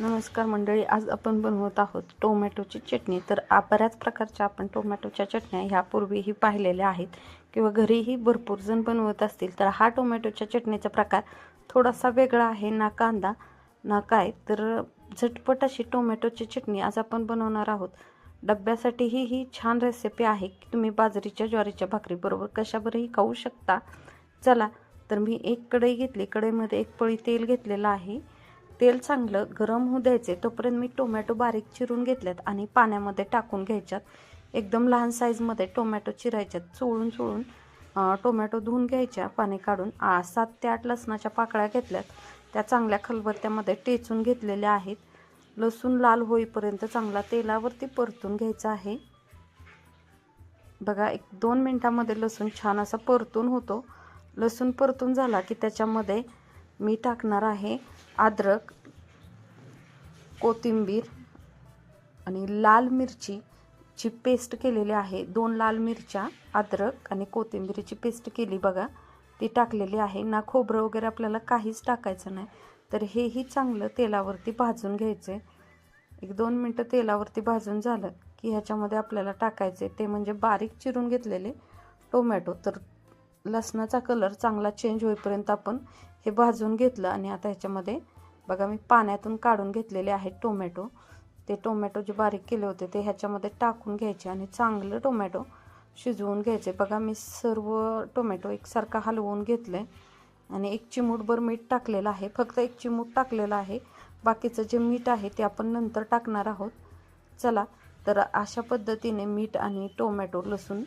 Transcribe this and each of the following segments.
नमस्कार मंडळी आज आपण बनवत आहोत टोमॅटोची चटणी. तर बऱ्याच प्रकारच्या आपण टोमॅटोच्या चटण्या ह्यापूर्वीही पाहिलेल्या आहेत किंवा घरीही भरपूर जण बनवत असतील. तर हा टोमॅटोच्या चटणीचा प्रकार थोडासा वेगळा आहे ना कांदा ना काय. तर झटपट अशी टोमॅटोची चटणी आज आपण बनवणार आहोत. डब्यासाठीही ही छान रेसिपी आहे की तुम्ही बाजरीच्या ज्वारीच्या भाकरीबरोबर कशाबरोबरही खाऊ शकता. चला तर मी एक कढई घेतली. कढईमध्ये एक पळी तेल घेतलेलं आहे. तेल चांगलं गरम होऊ द्यायचे तोपर्यंत मी टोमॅटो बारीक चिरून घेतल्यात आणि पाण्यामध्ये टाकून घ्यायच्यात. एकदम लहान साईजमध्ये टोमॅटो चिरायच्यात. चोळून चोळून टोमॅटो धुवून घ्यायच्या पाणी काढून. आ, सात ते आठ लसणाच्या पाकळ्या घेतल्यात. त्या चांगल्या खलबत्त्यामध्ये टेचून घेतलेल्या आहेत. लसूण लाल होईपर्यंत चांगला तेलावरती परतून घ्यायचा आहे. बघा एक दोन मिनटामध्ये लसूण छान असा परतून होतो. लसूण परतून झाला की त्याच्यामध्ये मी टाकणार आहे अद्रक कोथिंबीर आणि लाल मिरची ची पेस्ट केलेली आहे. दोन लाल मिरच्या अद्रक आणि कोथिंबीरीची पेस्ट केली बघा. ती टाकलेली आहे. ना खोबरं वगैरे आपल्याला काहीच टाकायचं नाही. तर हेही चांगलं तेलावरती भाजून घ्यायचं एक दोन मिनटं तेलावरती भाजून झालं की ह्याच्यामध्ये आपल्याला टाकायचे ते म्हणजे बारीक चिरून घेतलेले टोमॅटो. तर लसणाचा कलर चांगला चेंज होईपर्यंत आपण हे भाजून घेतलं आणि आता ह्याच्यामध्ये बघा मी पाण्यातून काढून घेतलेले आहेत टोमॅटो ते टोमॅटो जे बारीक केले होते ते ह्याच्यामध्ये टाकून घ्यायचे आणि चांगलं टोमॅटो शिजवून घ्यायचे. बघा मी सर्व टोमॅटो एकसारखा हलवून घेतलं आहे आणि एक चिमूटभर मीठ टाकलेलं आहे. फक्त एक चिमूट टाकलेलं आहे. बाकीचं जे मीठ आहे ते आपण नंतर टाकणार आहोत. चला तर अशा पद्धतीने मीठ आणि टोमॅटो लसूण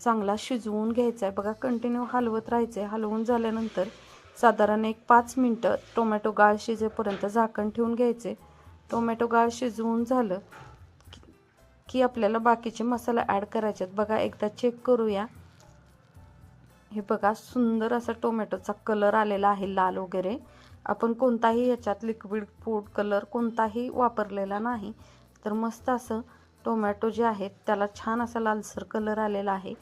चांगला शिजवून घ्यायचा आहे बघा कंटिन्यू हलवत राहायचं आहे हलवून झाल्यानंतर साधारण एक पाच मिनटं टोमॅटो गाळ शिजेपर्यंत झाकण ठेवून घ्यायचे टोमॅटो गाळ शिजवून झालं की- आपल्याला बाकीचे मसाला ॲड करायचे आहेत बघा एकदा चेक करूया. हे बघा सुंदर असा टोमॅटोचा कलर आलेला आहे लाल वगैरे. आपण कोणताही याच्यात लिक्विड फूड कलर कोणताही वापरलेला नाही. तर मस्त असं टोमॅटो जे आहेत त्याला छान असा लालसर कलर आलेला आहे.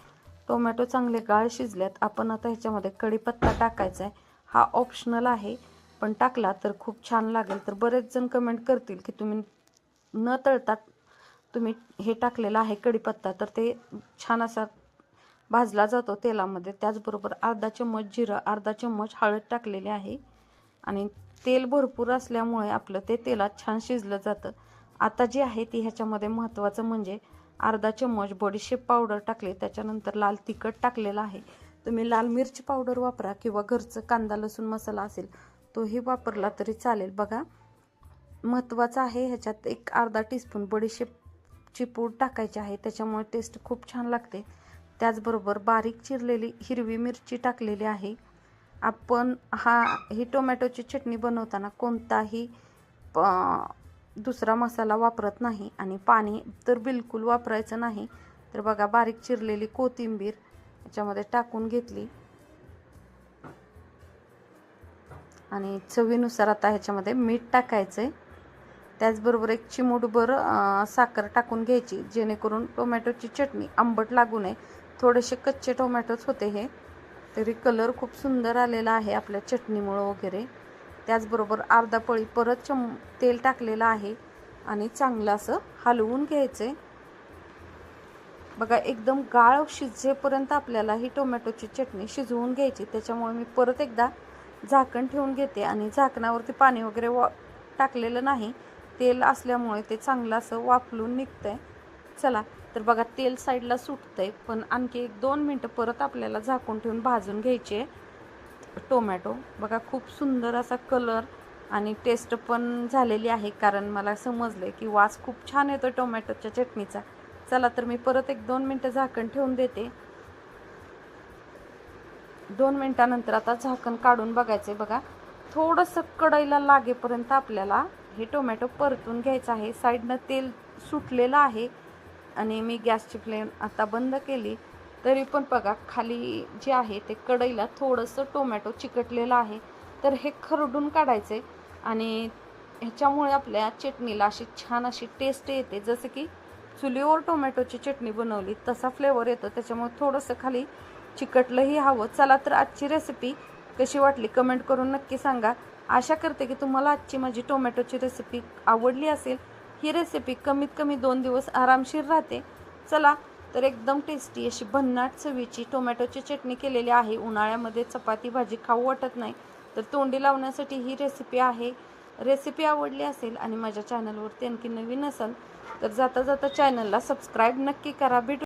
टोमॅटो चांगले गाळ शिजल्यात. आपण आता ह्याच्यामध्ये कढीपत्ता टाकायचा आहे हा ऑप्शनल आहे. पण टाकला तर खूप छान लागेल. तर बरेच जण कमेंट करतील की तुम्ही न तळता तुम्ही हे टाकलेलं आहे कढीपत्ता. तर ते छान असा भाजला जातो तेलामध्ये. त्याचबरोबर अर्धा चम्मच जिरं अर्धा चम्मच हळद टाकलेली आहे. आणि तेल भरपूर असल्यामुळे आपलं ते तेलात छान शिजलं जातं. आता जी आहे ती ह्याच्यामध्ये महत्त्वाचं म्हणजे अर्धा चम्मच बडीशेप पावडर टाकली त्याच्यानंतर लाल तिखट टाकलेलं आहे. तुम्ही लाल मिरची पावडर वापरा किंवा घरचं कांदा लसूण मसाला असेल तोही वापरला तरी चालेल. बघा महत्त्वाचं आहे ह्याच्यात एक अर्धा टीस्पून बडीशेपची पूड टाकायची आहे. त्याच्यामुळे टेस्ट खूप छान लागते. त्याचबरोबर बारीक चिरलेली हिरवी मिरची टाकलेली आहे. आपण हा ही टोमॅटोची चटणी बनवताना कोणताही प- दुसरा मसाला वापरत नाही आणि पाणी तर बिलकुल वापरायचं नाही. तर बघा बारीक चिरलेली कोथिंबीर याच्यामध्ये टाकून घेतली. आणि चवीनुसार आता ह्याच्यामध्ये मीठ टाकायचं आहे त्याचबरोबर एक चिमूटभर साखर टाकून घ्यायची जेणेकरून टोमॅटोची चटणी आंबट लागू नये. थोडेसे कच्चे टोमॅटोच होते हे. तरी कलर खूप सुंदर आलेला आहे आपल्या चटणीमुळं वगैरे. त्याचबरोबर अर्धा पळी परत चम तेल टाकलेलं आहे आणि चांगलं असं हलवून घ्यायचं आहे बघा एकदम गाळ शिजेपर्यंत आपल्याला ही टोमॅटोची चटणी शिजवून घ्यायची. त्याच्यामुळे मी परत एकदा झाकण ठेवून घेते आणि झाकणावरती पाणी वगैरे वा टाकलेलं नाही. तेल असल्यामुळे ते चांगलं असं वाफलून निघतं आहे चला तर बघा तेल साईडला सुटतं आहे पण आणखी एक दोन मिनटं परत आपल्याला झाकून ठेवून भाजून घ्यायचे. टोमॅटो. बघा खूप सुंदर असा कलर आणि टेस्ट पण झालेली आहे कारण मला समजलं की वास खूप छान येतो टोमॅटोच्या चटणीचा. चला तर मी परत एक दोन मिनटं झाकण ठेवून देते. दोन मिनटानंतर आता झाकण काढून बघायचं आहे बघा थोडंसं कढईला लागेपर्यंत आपल्याला हे टोमॅटो परतून घ्यायचं आहे. साईडनं तेल सुटलेलं आहे आणि मी गॅसची फ्लेम आता बंद केली. तरी पण बघा खाली जे आहे ते कढईला थोडंसं टोमॅटो चिकटलेलं आहे. तर हे खरडून काढायचे आणि ह्याच्यामुळे आपल्या चटणीला अशी छान अशी टेस्ट येते. जसं की चुलीवर टोमॅटोची चटणी बनवली तसा फ्लेवर येतो. त्याच्यामुळे थोडंसं खाली चिकटलंही हवं. चला तर आजची रेसिपी कशी वाटली कमेंट करून नक्की सांगा. आशा करते की तुम्हाला आजची माझी टोमॅटोची रेसिपी आवडली असेल. ही रेसिपी कमीत कमी दोन दिवस आरामशीर राहते. चला तर एकदम टेस्टी अशी भन्नाट चवीची टोमॅटोची चटणी केलेली आहे. उन्हाळ्यामध्ये चपाती भाजी खाऊ वाटत नाही. तर तोंडी लावण्यासाठी ही रेसिपी आहे. रेसिपी आवडली असेल आणि माझ्या चॅनलवरती आणखी नवीन असेल तर जाता जाता चॅनलला सबस्क्राईब नक्की करा. भेटू